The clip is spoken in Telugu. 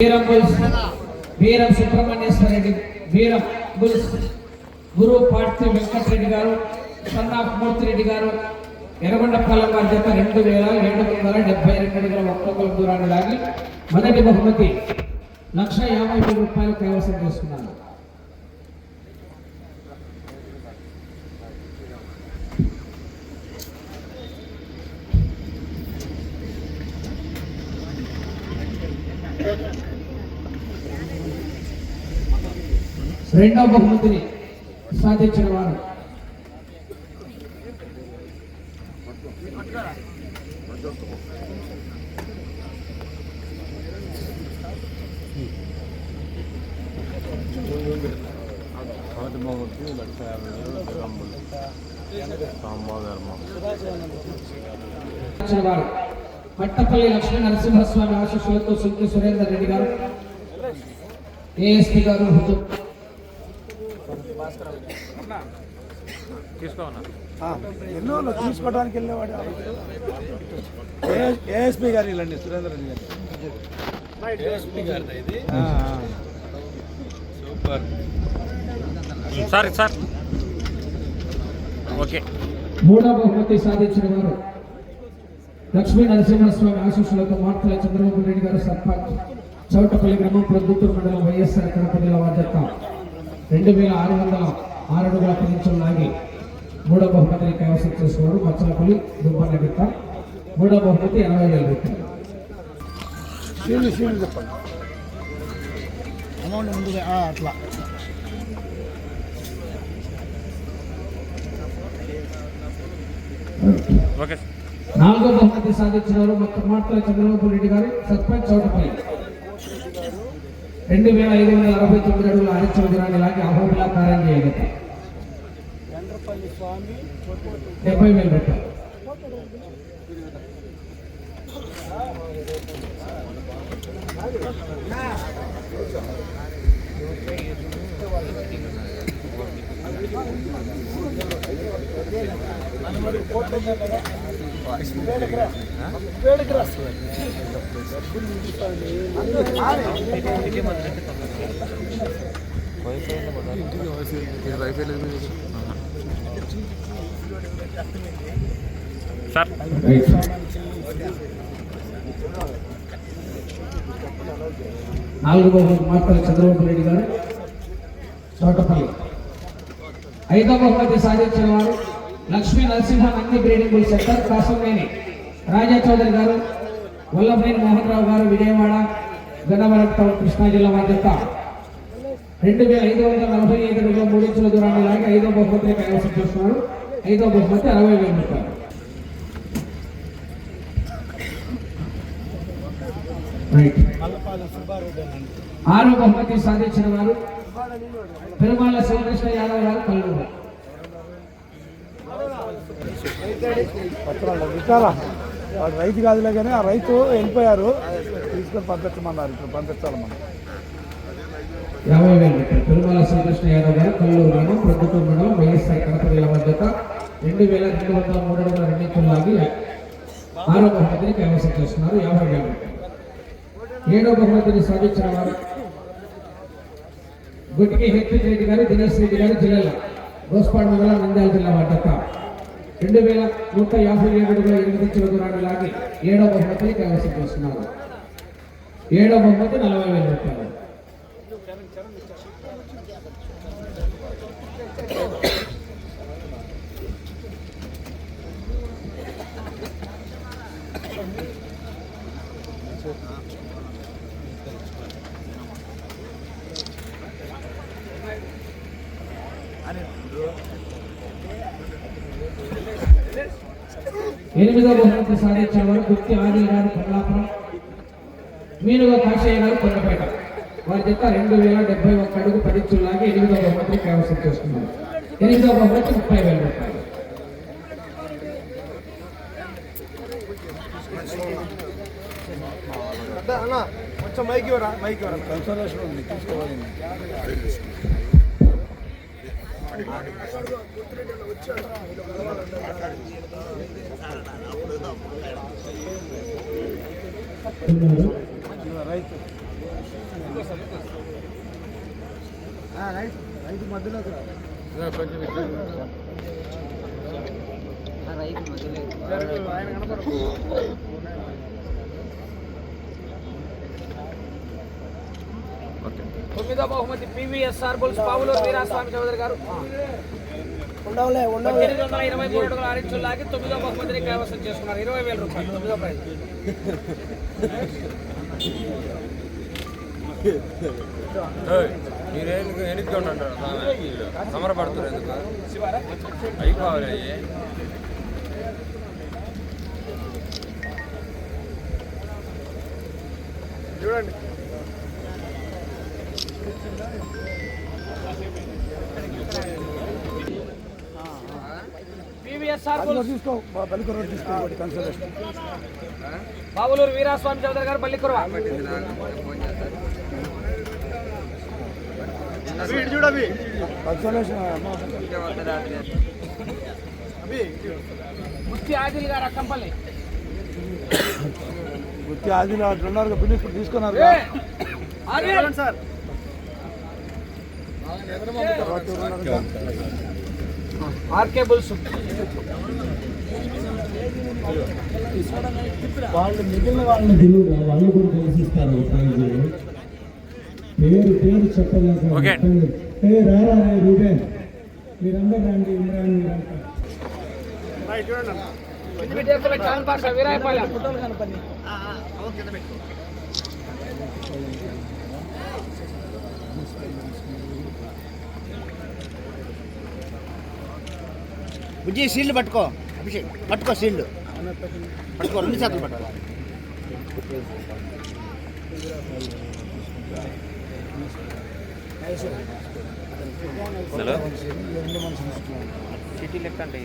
వీరం బుల్స్ వీరం సుబ్రహ్మణ్యేశ్వర రెడ్డి వీరం బుల్స్ గురు పార్థి వెంకటరెడ్డి గారు సన్నాఫ్ రెడ్డి గారు ఎర్రగొండపాలెం వారి జత రెండు వేల ఏడు వందల డెబ్బై రెండు అడుగుల ఒక్కొక్కల దూరాన్ని లాగి మొదటి బహుమతి లక్ష యాభై వేల రూపాయలు కైవసం చేసుకున్నారు. రెండవ బహుమతిని సాధించిన వారు. మొదటి లక్ష యాభై వేలు జగంబులు సాంబాధర్మ పట్టపల్లి లక్ష్మీ నరసింహస్వామి ఆశీస్సులతో సుంకి సురేందర్ రెడ్డి గారు. ఏఎస్పీ గారు ఎన్నో తీసుకోవడానికి వెళ్ళేవాడు. ఏఎస్పీ గారు ఇల్లండి సురేందర్ రెడ్డి గారు. Sir sir. ఓకే. మూడవ బహుమతి సాధించిన వారు లక్ష్మీ నరసింహస్వామి ఆశీస్సులతో మార్తల చంద్రబాబు రెడ్డి గారు సర్పంచ్. చౌటపల్లి గ్రామం ప్రొద్దుటూరు మండలం వైఎస్ఆర్ కడప జిల్లా రెండు వేల ఆరు వందల ఆరు అడుగుల పదించులు లాగి మూడవ బహుమతిని కైవసం చేసుకున్నారు మచ్చలపల్లి దుబ్బాల గిత్త మూడవ బహుమతి ఎనభై వేల. రూపాయలు అమౌంట్ ముందుగా అట్లా. ఓకే నాలుగో బహుమతి సాధించిన వారు మొత్తం మార్తల చంద్రబాబు రెడ్డి గారు. సర్పంచ్ చౌటపల్లి. రెండు వేల ఐదు వందల అరవై తొమ్మిది అడుగుల ఆరించల దూరాన్ని లాగి అహోబిలా కార్యం చేయగలట ఎండ్రపల్లి స్వామి డెబ్బై వేల రూపాయలు సార్ రైట్. నాలుగు బహుమతి మార్తల చంద్రబాబు రెడ్డి గారు చోటపల్లి. ఐదవ బహుమతి సాధించిన వారు Lakshmi Narasimha Nandi breeding bull centre Kasamneni Raja Chowdary గారు వల్లభనేని మోహన్ రావు గారు విజయవాడ గన్నవరం టౌన్ కృష్ణా జిల్లా బాధ్యత. రెండు వేల ఐదు వందల నలభై ఐదు రెండు మూడు ఇంచుల దూరాన్ని లాగి ఐదో బహుమతిని కైవసం చేస్తున్నారు. ఐదో బహుమతి అరవై వేల రూపాయలు. ఆరో బహుమతి సాధించిన వారు పెరుమాల శ్రీకృష్ణ యాదవ్ గారు కల్లూరు పత్రాలు విచారా వాడు రైతు కాదులే కానీ ఆ రైతు వెళ్ళిపోయారు. తీసుకొని పంపించమన్నారు. ఇప్పుడు పంపించాలి మనం. యాభై వేల రూపాయలు శ్రీకృష్ణ యాదవ్ గారు కల్లూరు గ్రామం ప్రొద్దుటూరు మండలం వైఎస్ఆర్ కడప జిల్లా మధ్యత రెండు వేల రెండు వందల మూడు వందల రెండించులు లాగి ఆరో బహుమతిని కైవసం చేస్తున్నారు. యాభై వేలు ఏడో బహుమతిని సాధించిన వారు గుట్టికి హెక్టిక్ రెడ్డి గారు దినేష్ రెడ్డి గారు జిల్లాల గోస్పాడు మండలం నంద్యాల జిల్లా మధ్యత రెండు వేల నూట యాభై ఏడు ఎనిమిది కిలోగ్రాములు లాగి ఏడో బహుమతిని కైవసం చేస్తున్నారు. ఏడో బహుమతి నలభై వేల రూపాయలు. ఎనిమిదవ బహుమతి సాధించిన వారు గుర్తి ఆది గారు కొల్లాపురం మీనుగా కాశయ్య గారు కొండపేట. వారి జత రెండు వేల డెబ్బై ఒక్క అడుగు పదించులు లాగి ఎనిమిదవ బహుమతిని కైవసం చేసుకున్నారు. ఎనిమిదవ బహుమతి ముప్పై వేల రూపాయలు. కొంచెం మైకి మైకి కన్సల్టేషన్ ఉంది తీసుకోవాలి. రైతు మధ్యలోకి కొంచెం రైతు మధ్యలో ఆయన కనపడదు తొమ్మిదో బహుమతి పివిఎస్ఆర్ బుల్స్ పావులూరు వీరాస్వామి చౌదరి గారు. ఉండవులే పద్దెనిమిది వందల ఇరవై మూడు అడుగుల ఆరించులు లాగి తొమ్మిదో బహుమతిని కైవసం చేసుకున్నారు. ఇరవై వేల రూపాయలు తొమ్మిదో ప్రైజ్. మీరు వెనక్కి ఉండండి? సమరపడుతున్నారు ఎందుకు? అయిపోవాలి చూడండి. పావులూరు వీరాస్వామి చౌదరి గారు బల్లికురవ చూడవి ముత్తి ఆదిల్ గారు అక్కంపల్లి గుర్తి ఆదిలో అట్లున్నారు బిల్లు తీసుకున్నారు! సార్? RK bulls. వాళ్ళు మిగిలిన వాళ్ళని తెలియదు వాళ్ళు కూడా తెలిసిస్తారు పేరు పేరు చెప్పలేక ఓకే. ఏ రారా రే రూబేన్. మీరందరూ రండి ఇమ్రాన్ మీరంతా వీరాయపాలెం బుజ్జి షీల్డ్ పట్టుకో. అభిషేక్ పట్టుకో షీల్డ్ పట్టుకో రెండు చేతులు పట్టుకో. హలో? సిటీ లెక్క అంటే